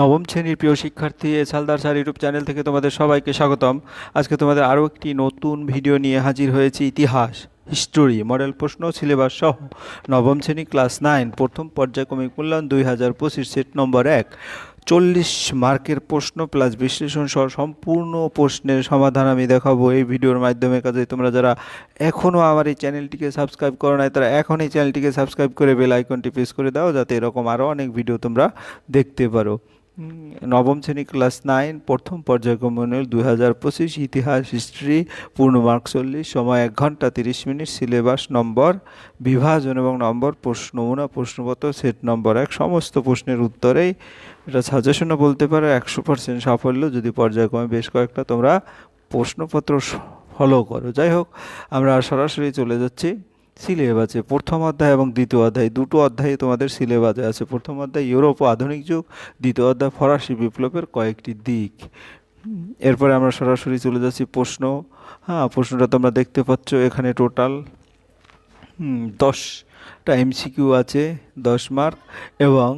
নবম শ্রেণির প্রিয় শিক্ষার্থী এছালদার স্যার ইউটিউব চ্যানেল থেকে তোমাদের সবাইকে স্বাগতম। আজকে তোমাদের আরও একটি নতুন ভিডিও নিয়ে হাজির হয়েছি ইতিহাস, হিস্টোরি, মডেল প্রশ্ন, সিলেবাস সহ নবম শ্রেণি ক্লাস নাইন, প্রথম পর্যায়ক্রমিক মূল্যায়ন দুই হাজার পঁচিশ, সেট নম্বর এক। চল্লিশ মার্কের প্রশ্ন প্লাস বিশ্লেষণ সহ সম্পূর্ণ প্রশ্নের সমাধান আমি দেখাবো এই ভিডিওর মাধ্যমে। কাজে তোমরা যারা এখনও আমার এই চ্যানেলটিকে সাবস্ক্রাইব করো নাই, তারা এখন এই চ্যানেলটিকে সাবস্ক্রাইব করে বেল আইকনটি প্রেস করে দাও, যাতে এরকম আরও অনেক ভিডিও তোমরা দেখতে পারো। নবম শ্রেণি ক্লাস নাইন প্রথম পর্যায়ক্রমণের দুই হাজার পঁচিশ ইতিহাস হিস্ট্রি পূর্ণ মার্ক চল্লিশ, সময় এক ঘণ্টা তিরিশ মিনিট সিলেবাস নম্বর বিভাজন এবং নম্বর প্রশ্ন নমুনা, প্রশ্নপত্র সেট নম্বর এক, সমস্ত প্রশ্নের উত্তরেই এটা সাজেশনও বলতে পারো, একশো পার্সেন্ট সাফল্য। যদি পর্যায়ক্রমে বেশ কয়েকটা তোমরা প্রশ্নপত্র ফলো করো। যাই হোক, আমরা সরাসরি চলে যাচ্ছি। সিলেবাসে প্রথম অধ্যায় এবং দ্বিতীয় অধ্যায় দুটো অধ্যায়ে তোমাদের সিলেবাসে আছে। প্রথম অধ্যায় ইউরোপ আধুনিক যুগ, দ্বিতীয় অধ্যায় ফরাসি বিপ্লবের কয়েকটি দিক। এরপরে আমরা সরাসরি চলে যাচ্ছি প্রশ্ন। হ্যাঁ প্রশ্নটা তোমরা দেখতে পাচ্ছ এখানে টোটাল। দশটা এমসিকিউ আছে, দশ মার্ক এবং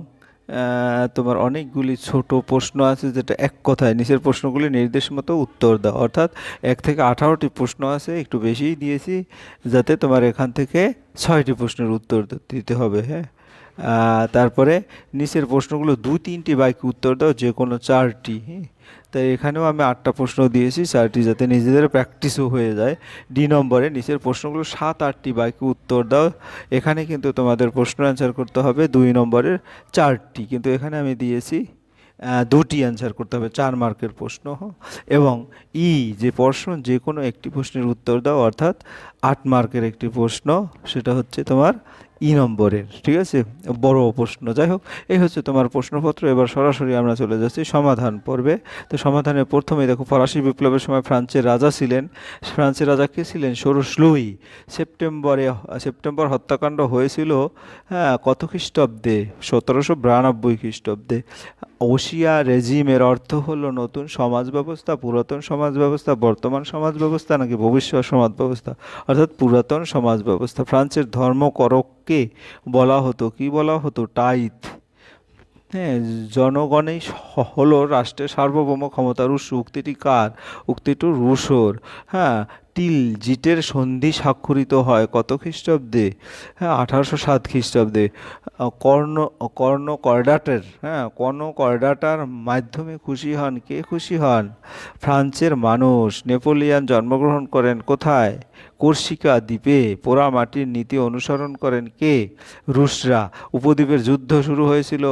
তোমার অনেকগুলি ছোট প্রশ্ন আছে যেটা এক কথায় নিচের প্রশ্নগুলি নির্দেশ মতো উত্তর দাও। অর্থাৎ এক থেকে আঠারোটি প্রশ্ন আছে, একটু বেশিই দিয়েছি, যাতে তোমার এখান থেকে ছয়টি প্রশ্নের উত্তর দিতে হবে হ্যাঁ? তারপরে নিচের প্রশ্নগুলো দু, তিনটি বাইকে উত্তর দাও, যে কোনো চারটি তাই এখানেও আমি আটটা প্রশ্ন দিয়েছি, চারটি যাতে নিজেদের প্র্যাকটিসও হয়ে যায়। ডি নম্বরে নিচের প্রশ্নগুলো সাত, আটটি বাইকে উত্তর দাও। এখানে কিন্তু তোমাদের প্রশ্ন অ্যান্সার করতে হবে, দুই নম্বরের চারটি, কিন্তু এখানে আমি দিয়েছি দুটি অ্যান্সার করতে হবে, চার মার্কের প্রশ্ন এবং ই যে প্রশ্ন, যে কোনো একটি প্রশ্নের উত্তর দাও, অর্থাৎ আট মার্কের একটি প্রশ্ন, সেটা হচ্ছে তোমার ই নম্বরের, ঠিক আছে? বড় প্রশ্ন। যাই হোক, এই হচ্ছে তোমার প্রশ্নপত্র। এবার সরাসরি আমরা চলে যাচ্ছি সমাধান পর্বে। তো সমাধানে প্রথমে দেখো, ফরাসি বিপ্লবের সময় ফ্রান্সের রাজা ছিলেন। ফ্রান্সের রাজা কে ছিলেন? ষোড়শ লুই। সেপ্টেম্বরে, সেপ্টেম্বর হত্যাকাণ্ড হয়েছিল হ্যাঁ কত খ্রিস্টাব্দে? সতেরোশো বিরানব্বই খ্রিস্টাব্দে। ওশিয়া রেজিমের অর্থ হলো নতুন সমাজ ব্যবস্থা পুরাতন সমাজ ব্যবস্থা বর্তমান সমাজ ব্যবস্থা নাকি ভবিষ্যৎ সমাজ ব্যবস্থা অর্থাৎ পুরাতন সমাজ ব্যবস্থা ফ্রান্সের ধর্মকরককে বলা হতো, কি বলা হতো? টাইথ। হ্যাঁ জনগণই হলো রাষ্ট্রের সার্বভৌম ক্ষমতার উৎস উক্তিটি কার? উক্তিটি রুশোর। হ্যাঁ টিল জিটের সন্ধি স্বাক্ষরিত হয় কত খ্রিস্টাব্দে? হ্যাঁ আঠারোশো সাত খ্রিস্টাব্দে। কর্ণ কর্ণ কর্ডাটের হ্যাঁ কর্ণ কর্ডাটার মাধ্যমে খুশি হন। কে খুশি হন? ফ্রান্সের মানুষ। নেপোলিয়ান জন্মগ্রহণ করেন কোথায়? কোর্সিকা দ্বীপে। পোড়া মাটির নীতি অনুসরণ করেন কে? রুশরা। উপদ্বীপের যুদ্ধ শুরু হয়েছিল।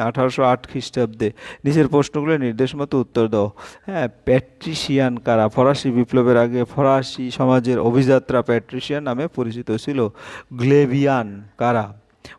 আঠারোশো আট খ্রিস্টাব্দে নিজের প্রশ্নগুলো নির্দেশ মতো উত্তর দাও। হ্যাঁ প্যাট্রিশিয়ান কারা? ফরাসি বিপ্লবের আগে ফরাসি সমাজের অভিযাত্রা প্যাট্রিশিয়ান নামে পরিচিত ছিল। গ্লেভিয়ান কারা?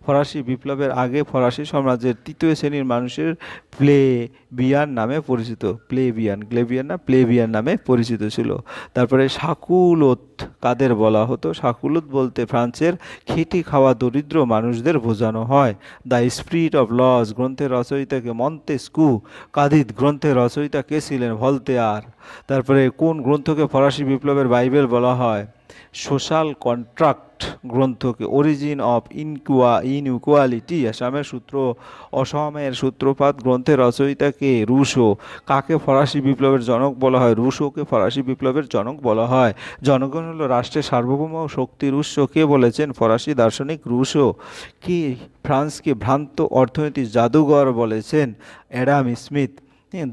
ফরাসি বিপ্লবের আগে ফরাসি সাম্রাজ্যের তৃতীয় শ্রেণির মানুষের প্লেবিয়ান নামে পরিচিত। প্লেবিয়ান গ্লেবিয়ান না? প্লেবিয়ান নামে পরিচিত ছিল। তারপরে সাকুলত কাদের বলা হতো? সাকুলত বলতে ফ্রান্সের খেটি খাওয়া দরিদ্র মানুষদের বোঝানো হয়। দ্য স্পিরিট অফ লস গ্রন্থের রচয়িতাকে মন্তেস্কু। কাদিদ গ্রন্থের রচয়িতা কে ছিলেন? ভলতেয়ার। তারপরে কোন গ্রন্থকে ফরাসি বিপ্লবের বাইবেল বলা হয়? সোশ্যাল কন্ট্রাক্ট গ্রন্থকে অরিজিন অফ ইনকুয়া, ইনইকুয়ালিটি, আসামের সূত্র, অসমের সূত্রপাত গ্রন্থের রচয়িতাকে রুশো, কাকে ফরাসি বিপ্লবের জনক বলা হয়? রুশোকে ফরাসি বিপ্লবের জনক বলা হয়। জনগণ হলো রাষ্ট্রের সার্বভৌম শক্তির উৎস কে বলেছেন? ফরাসি দার্শনিক রুশো। কি? ফ্রান্সকে ভ্রান্ত অর্থনীতি জাদুঘর বলেছেন Adam Smith.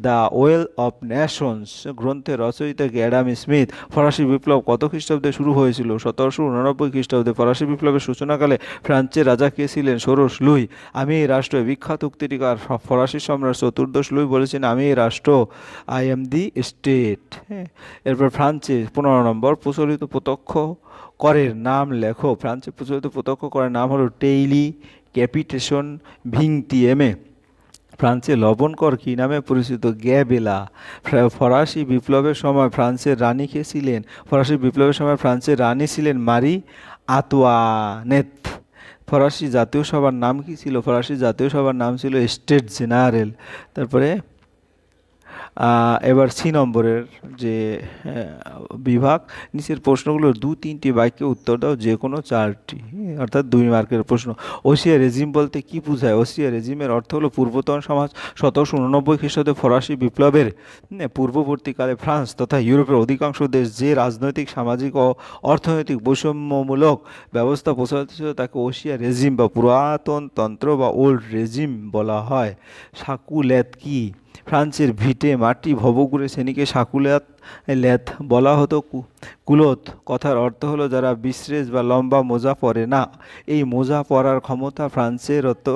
The wealth of nations গ্রন্থের রচয়িতাকে অ্যাডাম স্মিথ, ফরাসি বিপ্লব কত খ্রিস্টাব্দে শুরু হয়েছিল? সতেরোশো উনানব্বই খ্রিস্টাব্দে ফরাসি বিপ্লবের সূচনাকালে ফ্রান্সের রাজা কে ছিলেন? ষোড়শ লুই। আমি এই রাষ্ট্রের বিখ্যাত উক্তিটিকার ফরাসি সম্রাট চতুর্দশ লুই বলেছেন, আমি এই রাষ্ট্র আই এম দি স্টেট হ্যাঁ। এরপর ফ্রান্সে পনেরো নম্বর প্রচলিত প্রত্যক্ষ করের নাম লেখো। ফ্রান্সে প্রচলিত প্রত্যক্ষ করের নাম হলো টেইলি ক্যাপিটেশন ভিংটিএমে। ফ্রান্সে লবণকর কী নামে পরিচিত গ্যাবেলা। ফরাসি বিপ্লবের সময় ফ্রান্সের রানী কে ছিলেন? ফরাসি বিপ্লবের সময় ফ্রান্সের রানী ছিলেন মারি আতোয়ানেত। ফরাসি জাতীয় সভার নাম কি ছিল? ফরাসি জাতীয় সভার নাম ছিল স্টেট জেনারেল। তারপরে এবার সি নম্বরের যে বিভাগ নিচের প্রশ্নগুলোর দু তিনটি বাক্যে উত্তর দাও যে কোনো চারটি হ্যাঁ, অর্থাৎ দুই মার্কের প্রশ্ন। ওসিয়া রেজিম বলতে কি বোঝায়? ওসিয়া রেজিমের অর্থ হলো পূর্বতন সমাজ সতেরোশো উননব্বই খ্রিস্টাব্দে ফরাসি বিপ্লবের পূর্ববর্তীকালে ফ্রান্স তথা ইউরোপের অধিকাংশ দেশ যে রাজনৈতিক সামাজিক ও অর্থনৈতিক বৈষম্যমূলক ব্যবস্থা প্রচলিত ছিল তাকে ওসিয়া রেজিম বা পুরাতন তন্ত্র বা ওল্ড রেজিম বলা হয়। সাকুলেত কি? ফ্রান্সের ভিটে মাটি ভবগুড়ে সেনিকে সাকুল্যাত ল্যাথ বলা হতো কুলোত। কথার অর্থ হলো যারা বিশ্রেষ বা লম্বা মোজা পরে না। এই মোজা পরার ক্ষমতা ফ্রান্সের অত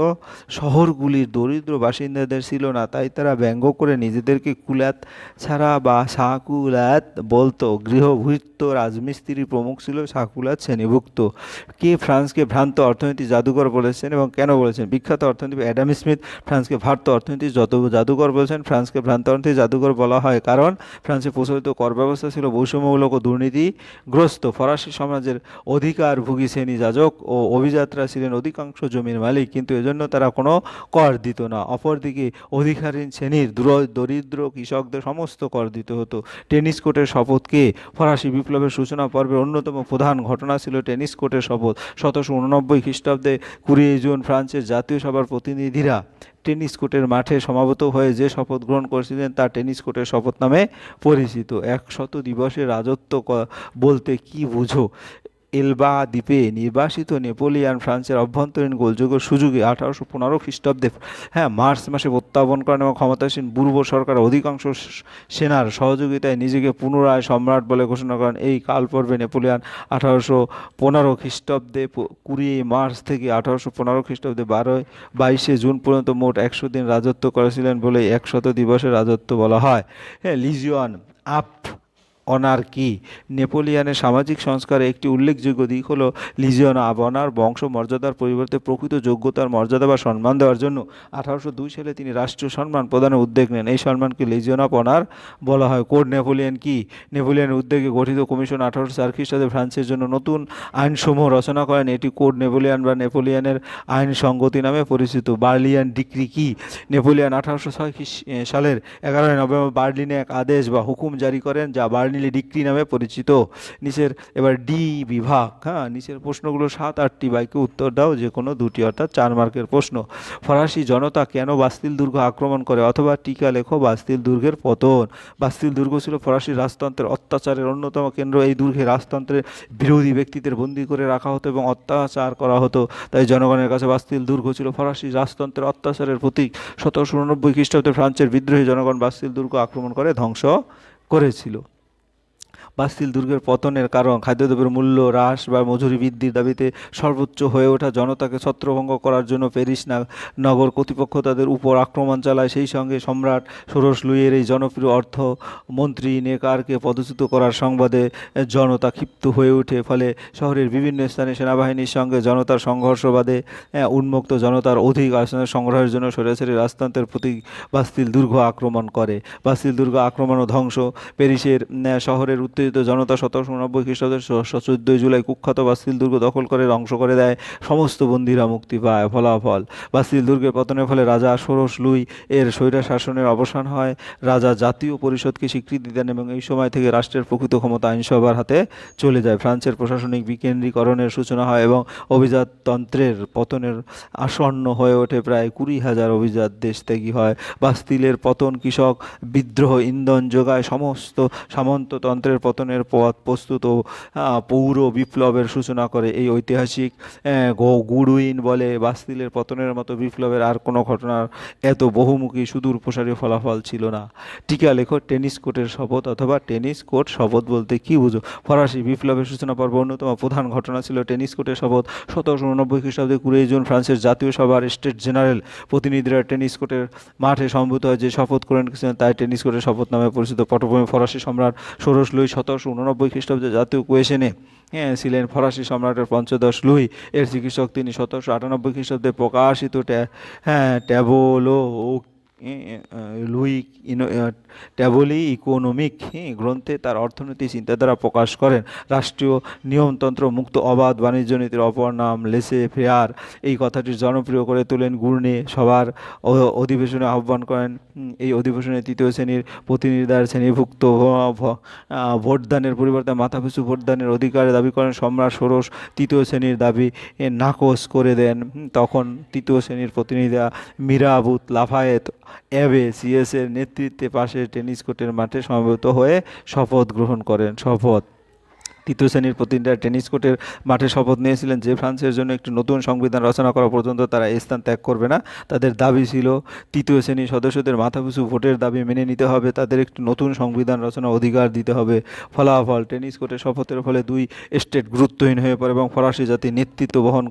শহরগুলির দরিদ্র বাসিন্দাদের ছিল না, তাই তারা ব্যঙ্গ করে নিজেদেরকে কুলাত ছাড়া বা সাকুলাত বলতো। গৃহভৃত্য রাজমিস্ত্রি প্রমুখ ছিল সাকুলাত শ্রেণীভুক্ত। কে ফ্রান্সকে ভ্রান্ত অর্থনীতি জাদুকর বলেছেন এবং কেন বলেছেন? বিখ্যাত অর্থনীতি অ্যাডাম স্মিথ, ফ্রান্সকে ভ্রান্ত অর্থনীতি যত জাদুঘর বলেছেন, ফ্রান্সকে ভ্রান্ত অর্থনীতি জাদুঘর বলা হয়। কারণ ফ্রান্সে প্রচলিত কর ব্যবস্থা ছিল বৈষম্যমূলক ও দুর্নীতিগ্রস্ত। ফরাসি সমাজের অধিকারভোগী শ্রেণি যাজক ও অভিযাত্রা ছিলেন অধিকাংশ জমির মালিক, কিন্তু এজন্য তারা কোনো কর দিত না। অপরদিকে অধিকারীন শ্রেণির দূর- দরিদ্র কৃষকদের সমস্ত কর দিতে হতো। টেনিস কোর্টের শপথকে ফরাসি বিপ্লবের সূচনা পর্বের অন্যতম প্রধান ঘটনা ছিল টেনিস কোর্টের শপথ। সতেরোশো উননব্বই খ্রিস্টাব্দে কুড়ি জুন ফ্রান্সের জাতীয় সভার প্রতিনিধিরা টেনিস কোর্টের মাঠে সমাবেত হয়ে যে শপথ গ্রহণ করেছিলেন তা টেনিস কোর্টের শপথ নামে পরিচিত। একশত দিবসের রাজত্ব বলতে কি বুঝো? এলবা দ্বীপে নির্বাসিত নেপোলিয়ান ফ্রান্সের অভ্যন্তরীণ গোলযোগের সুযোগে আঠারোশো পনেরো খ্রিস্টাব্দে হ্যাঁ মার্চ মাসে প্রত্যাবন করেন এবং ক্ষমতাসীন পূর্ব সরকার অধিকাংশ সেনার সহযোগিতায় নিজেকে পুনরায় সম্রাট বলে ঘোষণা করেন। এই কালপর্বে নেপোলিয়ান আঠারোশো পনেরো খ্রিস্টাব্দে কুড়ি মার্চ থেকে আঠারোশো পনেরো খ্রিস্টাব্দে বারোই, বাইশে জুন পর্যন্ত মোট একশো দিন রাজত্ব করেছিলেন বলে একশত দিবসের রাজত্ব বলা হয়। হ্যাঁ লিজিয়ন আপ অনার কি নেপোলিয়ানের সামাজিক সংস্কারে একটি উল্লেখযোগ্য দিক হলো লিজিয়ন আব অনার বংশ মর্যাদার পরিবর্তে প্রকৃত যোগ্যতার মর্যাদা বা সম্মান দেওয়ার জন্য আঠারোশো দুই সালে তিনি রাষ্ট্রীয় সম্মান প্রদানের উদ্যোগ নেন। এই সম্মানকে লিজিয়ন অফ অনার বলা হয়। কোড নেপোলিয়ন কি? নেপোলিয়নের উদ্যোগে গঠিত কমিশন আঠারোশো চার খ্রিস্টাব্দে ফ্রান্সের জন্য নতুন আইনসমূহ রচনা করেন। এটি কোড নেপোলিয়ান বা নেপোলিয়ানের আইন সংগতি নামে পরিচিত। বার্লিয়ান ডিক্রি কি? নেপোলিয়ান আঠারোশো ছয় সালের এগারোই নভেম্বর বার্লিনে এক আদেশ বা হুকুম জারি করেন, যা বার্লিনে ডিক্রি নামে পরিচিত। নিচের এবার ডি বিভাগ হ্যাঁ নিচের প্রশ্নগুলো সাত আটটি বাইকে উত্তর দাও যে কোনো দুটি, অর্থাৎ চার মার্কের প্রশ্ন। ফরাসি জনতা কেন বাস্তিল দুর্গ আক্রমণ করে, অথবা টিকা লেখো বাস্তিল দুর্গের পতন? বাস্তিল দুর্গ ছিল ফরাসি রাজতন্ত্রের অত্যাচারের অন্যতম কেন্দ্র। এই দুর্গে রাজতন্ত্রের বিরোধী ব্যক্তিদের বন্দী করে রাখা হতো এবং অত্যাচার করা হতো। তাই জনগণের কাছে বাস্তিল দুর্গ ছিল ফরাসি রাজতন্ত্রের অত্যাচারের প্রতীক। সতেরোশো উননব্বই খ্রিস্টাব্দে ফ্রান্সের বিদ্রোহী জনগণ বাস্তিল দুর্গ আক্রমণ করে ধ্বংস করেছিল। বাস্তিল দুর্গের পতনের কারণ, খাদ্যদ্রব্যের মূল্য হ্রাস বা মজুরি বৃদ্ধির দাবিতে সর্বোচ্চ হয়ে ওঠা জনতাকে ছত্রভঙ্গ করার জন্য প্যারিস নগর কর্তৃপক্ষ তাদের উপর আক্রমণ চালায়। সেই সঙ্গে সম্রাট ষোড়শ লুইয়ের এই জনপ্রিয় অর্থ মন্ত্রী নেকারকে পদচ্যুত করার সংবাদে জনতা ক্ষিপ্ত হয়ে ওঠে। ফলে শহরের বিভিন্ন স্থানে সেনাবাহিনীর সঙ্গে জনতার সংঘর্ষবাদে উন্মুক্ত জনতার অধিক আসনের সংগ্রহের জন্য সরাসরি রাজতন্ত্রের প্রতি বাস্তিল দুর্গ আক্রমণ করে। বাস্তিল দুর্গ আক্রমণ ও ধ্বংস। প্যারিসের শহরের শহরের উত্তেজিত জনতা সতেরোশো উনব্বই খ্রিস্টাব্দের চোদ্দই জুলাই কুখ্যাত বাস্তিল দুর্গ দখল করে ধ্বংস করে দেয় সমস্ত বন্দীরা মুক্তি পায় ফলাফল। বাস্তিল দুর্গের পতনের ফলে রাজা ষোড়শ লুই এর স্বৈরা শাসনের অবসান হয়। রাজা জাতীয় পরিষদকে স্বীকৃতি দেন এবং এই সময় থেকে রাষ্ট্রের প্রকৃত ক্ষমতা আইনসভার হাতে চলে যায়। ফ্রান্সের প্রশাসনিক বিকেন্দ্রীকরণের সূচনা হয় এবং অভিজাততন্ত্রের পতনের আসন্ন হয়ে ওঠে প্রায় কুড়ি হাজার অভিজাত দেশ দেশত্যাগী হয়। বাস্তিলের পতন কৃষক বিদ্রোহ ইন্ধন যোগায় সমস্ত সামন্ততন্ত্রের পতনের পথ প্রস্তুত পৌর বিপ্লবের সূচনা করে। এই ঐতিহাসিক আহ, গো- গুডউইন বলে বাস্তিলের পতনের মতো বিপ্লবের আর কোনো ঘটনার এত বহুমুখী সুদূর প্রসারী ফলাফল ছিল না। টিকা লেখো টেনিস কোর্টের শপথ অথবা টেনিস কোর্ট শপথ বলতে কি বুঝো? ফরাসি বিপ্লবের সূচনা পর্ব অন্যতম প্রধান ঘটনা ছিল টেনিস কোর্টের শপথ। সতেরোশো উননব্বই খ্রিস্টাব্দে কুড়ি জুন ফ্রান্সের জাতীয় সভার স্টেট জেনারেল প্রতিনিধিরা টেনিস কোর্টের মাঠে সম্ভূত হয় যে শপথ করেন তাই টেনিস কোর্টের শপথ নামে পরিচিত। পটভূমি ফরাসি সম্রাট ষোড়শ লুই সতেরোশো উননব্বই খ্রিস্টাব্দে জাতীয় কোয়েশনে হ্যাঁ ছিলেন ফরাসি সম্রাটের পঞ্চদশ লুই। এর চিকিৎসক তিনি সতেরোশো আটানব্বই খ্রিস্টাব্দে প্রকাশিত ট্যা হ্যাঁ ট্যাবোলো লুই ট্যাবলি ইকোনমিক গ্রন্থে তার অর্থনীতি চিন্তাধারা প্রকাশ করেন। রাষ্ট্রীয় নিয়মতন্ত্র মুক্ত অবাধ বাণিজ্য নীতির অপর নাম লেসে ফেয়ার। এই কথাটি জনপ্রিয় করে তোলেন গুর্নে। সবার অধিবেশনে আহ্বান করেন এই অধিবেশনে তৃতীয় শ্রেণির প্রতিনিধিদের শ্রেণীভুক্ত ভোটদানের পরিবর্তে মাথাপিছু ভোটদানের অধিকার দাবি করেন। সম্রাট ষোড়শ তৃতীয় শ্রেণির দাবি নাকচ করে দেন। তখন তৃতীয় শ্রেণির প্রতিনিধিরা মিরাবুত লাফায়েত অ্যাবে সিএসের নেতৃত্বে পাশের টেনিস কোর্টের মাঠে সমবেত হয়ে শপথ গ্রহণ করেন। শপথ। তৃতীয় শ্রেণির প্রতিনিধিরা টেনিস কোর্টের মাঠে শপথ নিয়েছিলেন যে ফ্রান্সের জন্য একটি নতুন সংবিধান রচনা করা পর্যন্ত তারা এই স্থান ত্যাগ করবে না। তাদের দাবি ছিল তৃতীয় শ্রেণির সদস্যদের মাথাপিছু ভোটের দাবি মেনে নিতে হবে, তাদের একটি নতুন সংবিধান রচনা অধিকার দিতে হবে। ফলাফল, টেনিস কোর্টের শপথের ফলে দুই স্টেট গুরুত্বহীন হয়ে পড়ে এবং ফরাসি জাতি নেতৃত্ব বহন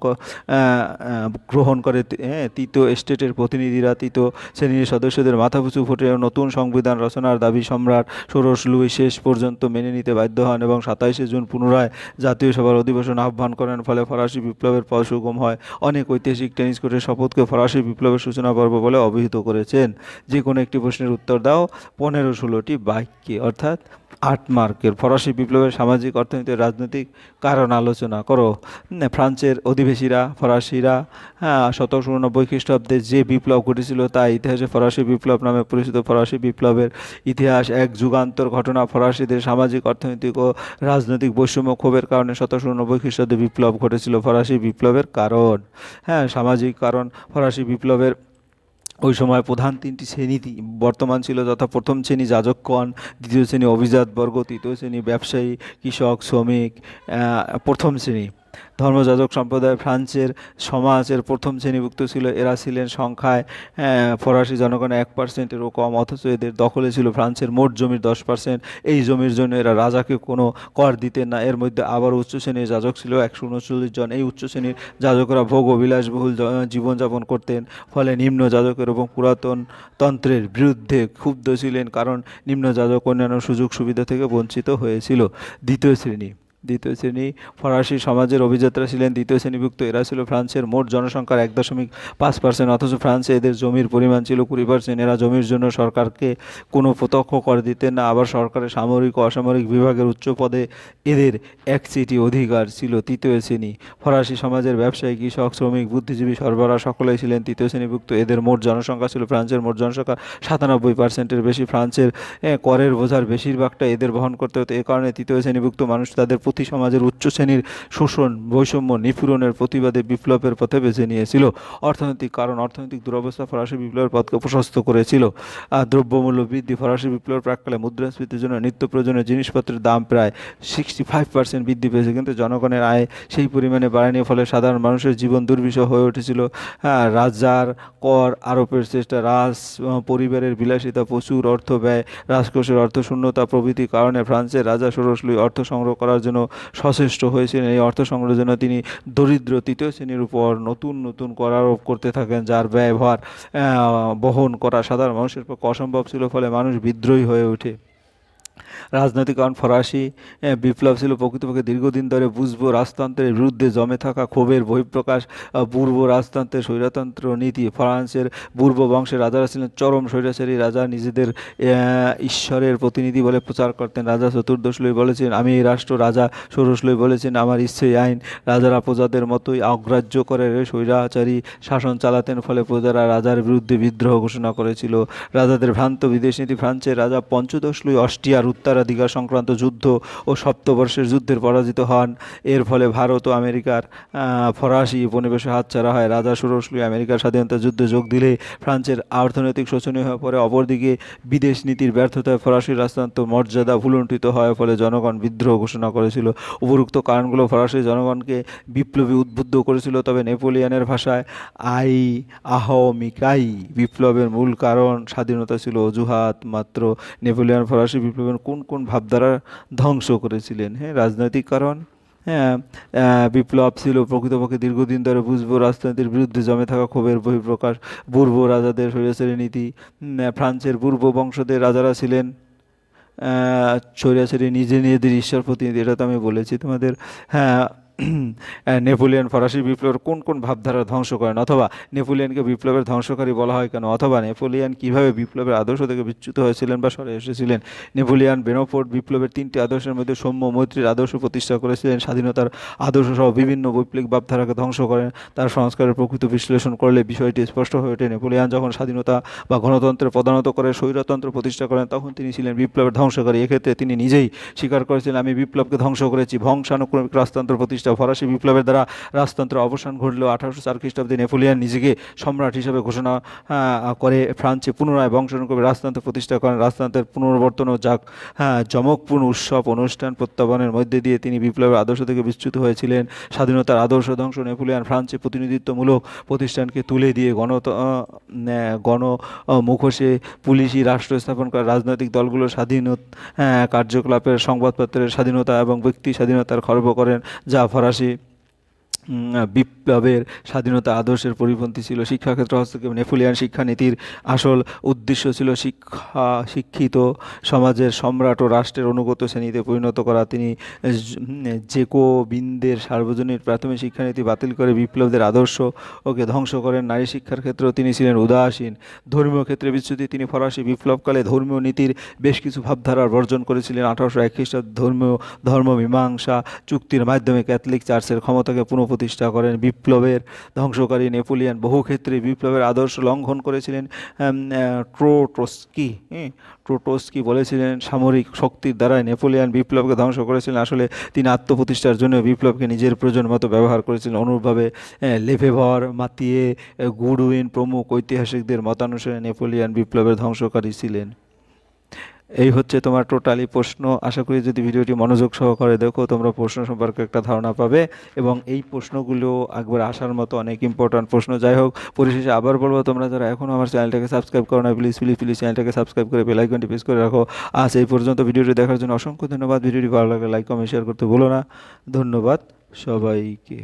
গ্রহণ করে হ্যাঁ তৃতীয় স্টেটের প্রতিনিধিরা তৃতীয় শ্রেণির সদস্যদের মাথাপিছু ভোটে নতুন সংবিধান রচনার দাবি সম্রাট ষোড়শ লুই শেষ পর্যন্ত মেনে নিতে বাধ্য হন এবং সাতাইশে জুন পুনরায় জাতীয় সভার অধিবেশন আহ্বান করেন। ফলে ফরাসি বিপ্লবের পথ সুগম হয়। অনেক ঐতিহাসিক টেনিস কোর্টের শপথকে ফরাসি বিপ্লবের সূচনা পর্ব বলে অভিহিত করেছেন। যে কোনো একটি প্রশ্নের উত্তর দাও। পনেরো ষোলোটি বাক্যে, অর্থাৎ আট মার্কের ফরাসি বিপ্লবের সামাজিক, অর্থনৈতিক, রাজনৈতিক কারণ আলোচনা করো। ফ্রান্সের অধিবেশীরা ফরাসিরা হ্যাঁ সতেরোশো উননব্বই খ্রিস্টাব্দে যে বিপ্লব ঘটেছিল তা ইতিহাসে ফরাসি বিপ্লব নামে পরিচিত। ফরাসি বিপ্লবের ইতিহাস এক যুগান্তর ঘটনা। ফরাসিদের সামাজিক, অর্থনৈতিক ও রাজনৈতিক বৈষম্য ক্ষোভের কারণে সতেরোশো উননব্বই খ্রিস্টাব্দে বিপ্লব ঘটেছিল ফরাসি বিপ্লবের কারণ। হ্যাঁ সামাজিক কারণ ফরাসি বিপ্লবের ওই সময় প্রধান তিনটি শ্রেণীতি বর্তমান ছিল যথা প্রথম শ্রেণি যাজকগণ, দ্বিতীয় শ্রেণি অভিজাত বর্গ তৃতীয় শ্রেণি ব্যবসায়ী, কৃষক, শ্রমিক প্রথম শ্রেণি। ধর্মযাজক সম্প্রদায় ফ্রান্সের সমাজের প্রথম শ্রেণীভুক্ত ছিল। এরা ছিলেন সংখ্যায় ফরাসি জনগণের এক পার্সেন্টেরও কম, অথচ এদের দখলে ছিল ফ্রান্সের মোট জমির দশ পার্সেন্ট এই জমির জন্য এরা রাজাকে কোনো কর দিতেন না। এর মধ্যে আবার উচ্চ শ্রেণির যাজক ছিল একশো উনচল্লিশ জন। এই উচ্চ শ্রেণির যাজকরা ভোগ ও বিলাসবহুল জীবনযাপন করতেন। ফলে নিম্ন যাজকের এবং পুরাতন তন্ত্রের বিরুদ্ধে ক্ষুব্ধ ছিলেন, কারণ নিম্ন যাজক অন্যান্য সুযোগ সুবিধা থেকে বঞ্চিত হয়েছিল। দ্বিতীয় শ্রেণি। দ্বিতীয় শ্রেণি ফরাসি সমাজের অভিযাত্রা ছিলেন। দ্বিতীয় শ্রেণীভুক্ত এরা ছিল ফ্রান্সের মোট জনসংখ্যার এক দশমিক পাঁচ পার্সেন্ট অথচ ফ্রান্সে এদের জমির পরিমাণ ছিল কুড়ি পার্সেন্ট এরা জমির জন্য সরকারকে কোনো প্রত্যক্ষ কর দিতেন না। আবার সরকারের সামরিক ও অসামরিক বিভাগের উচ্চ পদে এদের এক চিটি অধিকার ছিল তৃতীয় শ্রেণি। ফরাসি সমাজের ব্যবসায়ী, কৃষক, শ্রমিক, বুদ্ধিজীবী সরবরাহ সকলেই ছিলেন তৃতীয় শ্রেণীভুক্ত। এদের মোট জনসংখ্যা ছিল ফ্রান্সের মোট জনসংখ্যা সাতানব্বই পার্সেন্টের বেশি। ফ্রান্সের করের বোঝার বেশিরভাগটা এদের বহন করতে হতো। এ কারণে তৃতীয় শ্রেণীভুক্ত মানুষ তাদের প্রতি সমাজের উচ্চ শ্রেণির শোষণ বৈষম্য নিপীড়নের প্রতিবাদে বিপ্লবের পথে বেছে নিয়েছিল। অর্থনৈতিক কারণ অর্থনৈতিক দুরবস্থা ফরাসি বিপ্লবের পথকে প্রশস্ত করেছিল। দ্রব্যমূল্য বৃদ্ধি ফরাসি বিপ্লবের প্রাককালে মুদ্রাস্ফীতির জন্য নিত্য প্রয়োজনীয় জিনিসপত্রের দাম প্রায় সিক্সটি ফাইভ পার্সেন্ট বৃদ্ধি পেয়েছে। কিন্তু জনগণের আয় সেই পরিমাণে বাড়েনি ফলে সাধারণ মানুষের জীবন দুর্বিষহ হয়ে উঠেছিল। হ্যাঁ, রাজার কর আরোপের চেষ্টা রাজ পরিবারের বিলাসিতা প্রচুর অর্থ ব্যয় রাজকোষের অর্থ শূন্যতা প্রভৃতির কারণে ফ্রান্সের রাজা ষোড়শলুই অর্থ সংগ্রহ করার জন্য সচেষ্ট হয়েছিলেন এই অর্থ সংগ্রহের জন্য তিনি দরিদ্র তৃতীয় শ্রেণির উপর নতুন নতুন কর আরোপ করতে থাকেন, যার ব্যয়ভার বহন করা সাধারণ মানুষের পক্ষে অসম্ভব ছিল, ফলে মানুষ বিদ্রোহী হয়ে ওঠে। রাজনৈতিক কারণ ফরাসি বিপ্লব ছিল প্রকৃতপক্ষে দীর্ঘদিন ধরে বুঝব রাজতন্ত্রের বিরুদ্ধে জমে থাকা ক্ষোভের বহিঃপ্রকাশ পূর্ব রাজতন্ত্রের স্বৈরতন্ত্র নীতি, ফ্রান্সের পূর্ব বংশের রাজারা ছিলেন চরম স্বৈরাচারী রাজা, নিজেদের ঈশ্বরের প্রতিনিধি বলে প্রচার করতেন। রাজা চতুর্দশলই বলেছেন, আমি এই রাষ্ট্র রাজা ষোড়শলই বলেছেন, আমার ইচ্ছে আইন। রাজারা প্রজাদের মতোই অগ্রাহ্য করে স্বৈরাচারী শাসন চালাতেন, ফলে প্রজারা রাজার বিরুদ্ধে বিদ্রোহ ঘোষণা করেছিল। রাজাদের ভ্রান্ত বিদেশ নীতি, ফ্রান্সের রাজা পঞ্চদশলুই অস্ট্রিয়ার উত্তরাধিকার সংক্রান্ত যুদ্ধ ও সপ্তবর্ষের যুদ্ধের পরাজিত হন। এর ফলে ভারত ও আমেরিকার ফরাসি উপনিবেশে হাতছাড়া হয়। রাজা ষোড়শলুই আমেরিকার স্বাধীনতা যুদ্ধে যোগ দিলে ফ্রান্সের অর্থনৈতিক শোচনীয় হয়ে পড়ে। অপরদিকে বিদেশ নীতির ব্যর্থতায় ফরাসি রাজতন্ত্র মর্যাদা ভুলুণ্ঠিত হওয়ার ফলে জনগণ বিদ্রোহ ঘোষণা করেছিল। উপরুক্ত কারণগুলো ফরাসি জনগণকে বিপ্লবী উদ্বুদ্ধ করেছিল, তবে নেপোলিয়ানের ভাষায় আই আহমিকাই বিপ্লবের মূল কারণ স্বাধীনতা ছিল অজুহাত মাত্র। নেপোলিয়ান ফরাসি বিপ্লবের কোন কোন ভাবধারা ধ্বংস করেছিলেন? হ্যাঁ রাজনৈতিক কারণ হ্যাঁ বিপ্লব ছিল, প্রকৃতপক্ষে দীর্ঘদিন ধরে বুঝব রাজনীতির বিরুদ্ধে জমে থাকা ক্ষোভের বহিঃপ্রকাশ, পূর্ব রাজাদের স্বৈরাচারী নীতি ফ্রান্সের পূর্ব বংশদের রাজারা ছিলেন স্বৈরাচারী নিজে নিজেদের ঈশ্বর প্রতিনিধি, এটা তো আমি বলেছি তোমাদের হ্যাঁ নেপোলিয়ন ফরাসি বিপ্লবের কোন কোন ভাবধারা ধ্বংস করেন? অথবা নেপোলিয়নকে বিপ্লবের ধ্বংসকারী বলা হয় কেন? অথবা নেপোলিয়ন কীভাবে বিপ্লবের আদর্শ থেকে বিচ্যুত হয়েছিলেন বা সরে এসেছিলেন? নেপোলিয়ন বেনোফোর্ট বিপ্লবের তিনটি আদর্শের মধ্যে সৌম্য মৈত্রীর আদর্শ প্রতিষ্ঠা করেছিলেন। স্বাধীনতার আদর্শ সহ বিভিন্ন বৈপ্লবিক ভাবধারাকে ধ্বংস করেন। তার সংস্কারের প্রকৃত বিশ্লেষণ করলে বিষয়টি স্পষ্ট হয়ে ওঠে। নেপোলিয়ন যখন স্বাধীনতা বা গণতন্ত্রের প্রধানত করে স্বৈরতন্ত্র প্রতিষ্ঠা করেন, তখন তিনি ছিলেন বিপ্লবের ধ্বংসকারী। এক্ষেত্রে তিনি নিজেই স্বীকার করেছিলেন, আমি বিপ্লবকে ধ্বংস করেছি বংশানুক্রমিক রাজতন্ত্র প্রতিষ্ঠা ফরাসি বিপ্লবের দ্বারা রাজতন্ত্রের অবসান ঘটলেও আঠারোশো চার খ্রিস্টাব্দে নেপোলিয়ন নিজেকে সম্রাট হিসেবে ঘোষণা করে ফ্রান্সে পুনরায় বংশানুক্রমিক রাজতন্ত্র প্রতিষ্ঠা করেন। রাজতন্ত্রের পুনর্বর্তন ও যাক হ্যাঁ জমকপূর্ণ উৎসব অনুষ্ঠান প্রত্যাবনের মধ্যে দিয়ে তিনি বিপ্লবের আদর্শ থেকে বিচ্যুত হয়েছিলেন। স্বাধীনতার আদর্শ ধ্বংস নেপোলিয়ন ফ্রান্সে প্রতিনিধিত্বমূলক প্রতিষ্ঠানকে তুলে দিয়ে গণ আহ, মুখোশে পুলিশি রাষ্ট্র স্থাপন করা রাজনৈতিক দলগুলোর স্বাধীন হ্যাঁ, কার্যকলাপের সংবাদপত্রের স্বাধীনতা এবং ব্যক্তি স্বাধীনতার খর্ব করেন যা ফরাসি বিপ্লবের স্বাধীনতা আদর্শের পরিপন্থী ছিল শিক্ষাক্ষেত্রে হস্তক্ষেপ, নেপোলিয়ান শিক্ষানীতির আসল উদ্দেশ্য ছিল শিক্ষা, শিক্ষিত সমাজের সম্রাট ও রাষ্ট্রের অনুগত শ্রেণীতে পরিণত করা। তিনি জেকোবিনদের সার্বজনীন প্রাথমিক শিক্ষানীতি বাতিল করে বিপ্লবদের আদর্শ ওকে ধ্বংস করেন। নারী শিক্ষার ক্ষেত্রেও তিনি ছিলেন উদাসীন। ধর্মীয় ক্ষেত্রে বিচ্যুতি, তিনি ফরাসি বিপ্লবকালে ধর্মীয় নীতির বেশ কিছু ভাবধারার বর্জন করেছিলেন। আঠারোশো এক খ্রিস্টাব্দ ধর্মীয় ধর্ম মীমাংসা চুক্তির মাধ্যমে ক্যাথলিক চার্চের ক্ষমতাকে পুনঃপ্রতিষ্ঠা করেন। বিপ্লবের ধ্বংসকারী নেপোলিয়ান বহু ক্ষেত্রে বিপ্লবের আদর্শ লঙ্ঘন করেছিলেন ট্রোটস্কি ট্রোটস্কি বলেছিলেন, সামরিক শক্তির দ্বারাই নেপোলিয়ান বিপ্লবকে ধ্বংস করেছিলেন। আসলে তিনি আত্মপ্রতিষ্ঠার জন্য বিপ্লবকে নিজের প্রয়োজন মতো ব্যবহার করেছিলেন। অনুরূপভাবে লেভেভর, মাতিয়ে গুডউইন প্রমুখ ঐতিহাসিকদের মতানুসারে নেপোলিয়ান বিপ্লবের ধ্বংসকারী ছিলেন। এই হচ্ছে তোমার টোটালি প্রশ্ন। আশা করি যদি ভিডিওটি মনোযোগ সহকারে দেখো, তোমরা প্রশ্ন সম্পর্কে একটা ধারণা পাবে এবং এই প্রশ্নগুলো একবার আসার মতো অনেক ইম্পর্ট্যান্ট প্রশ্ন। যাই হোক, পরিশেষে আবার বলব, তোমরা যারা এখনও আমার চ্যানেলটাকে সাবস্ক্রাইব করো না প্লিজ প্লিজ প্লিজ চ্যানেলটাকে সাবস্ক্রাইব করে বেল আইকনটি প্রেস করে রাখো। আজ এই পর্যন্ত ভিডিওটি দেখার জন্য অসংখ্য ধন্যবাদ। ভিডিওটি ভালো লাগলে লাইক কমেন্ট শেয়ার করতে ভুলো না। ধন্যবাদ সবাইকে।